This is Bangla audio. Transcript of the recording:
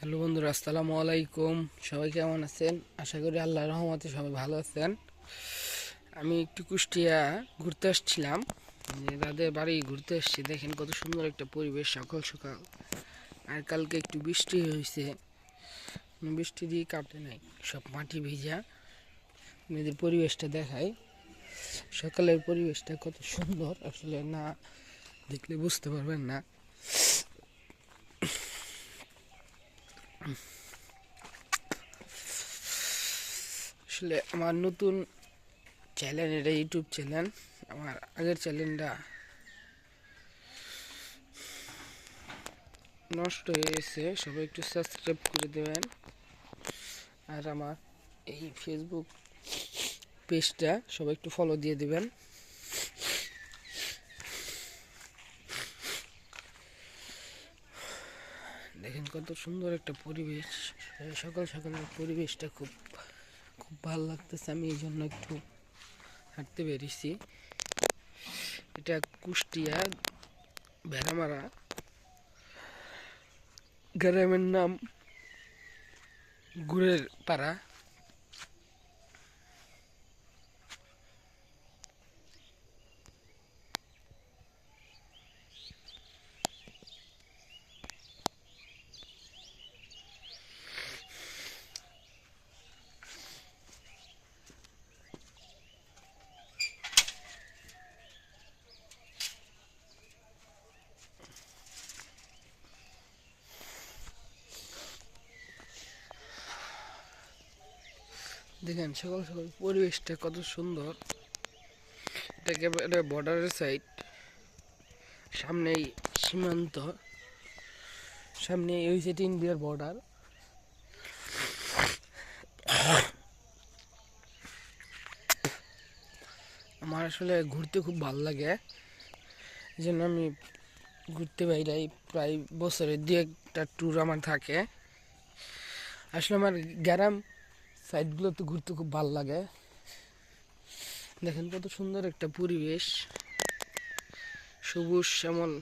হ্যালো বন্ধুরা, আসসালামু আলাইকুম। সবাই কেমন আছেন? আশা করি আল্লাহ রহমতে সবাই ভালো আছেন। আমি একটু কুষ্টিয়া ঘুরতে আসছিলাম। যে দাদের বাড়ি ঘুরতে এসেছি। দেখেন কত সুন্দর একটা পরিবেশ, সকাল সকাল। আর কালকে একটু বৃষ্টি হয়েছে। বৃষ্টি দিয়ে কাটে নাই। সব মাটি ভিজা। নিজের পরিবেশটা দেখায়। সকালের পরিবেশটা কত সুন্দর। আসলে না দেখলে বুঝতে পারবেন না। আসলে আমার নতুন চ্যানেল এটা ইউটিউব চ্যানেল আমার আগের চ্যানেলটা নষ্ট হয়ে গেছে, সবাই একটু সাবস্ক্রাইব করে দেবেন। আর আমার এই ফেসবুক পেজটা সবাই একটু ফলো দিয়ে দেবেন। দেখেন কত সুন্দর একটা পরিবেশ। সকাল সকালের পরিবেশটা খুব খুব ভালো লাগতেছে। আমি এই জন্য একটু হাঁটতে বেরিয়েছি। এটা কুষ্টিয়া ভেড়ামারা গ্রামের নাম গুড়ের পাড়া। দেখেন সকাল সকাল পরিবেশটা কত সুন্দর। এটা একেবারে বর্ডারের সাইড সামনেই সীমান্ত। সামনে এই হচ্ছে ইন্ডিয়ার বর্ডার আমার আসলে ঘুরতে খুব ভালো লাগে। জন্য আমি ঘুরতে বাইরাই প্রায় বছরে দু একটা ট্যুর আমার থাকে। আসলে আমার গ্রাম সাইডগুলোতে ঘুরতে খুব ভালো লাগে। দেখেন কত সুন্দর একটা পরিবেশ। সবুজ শ্যামল।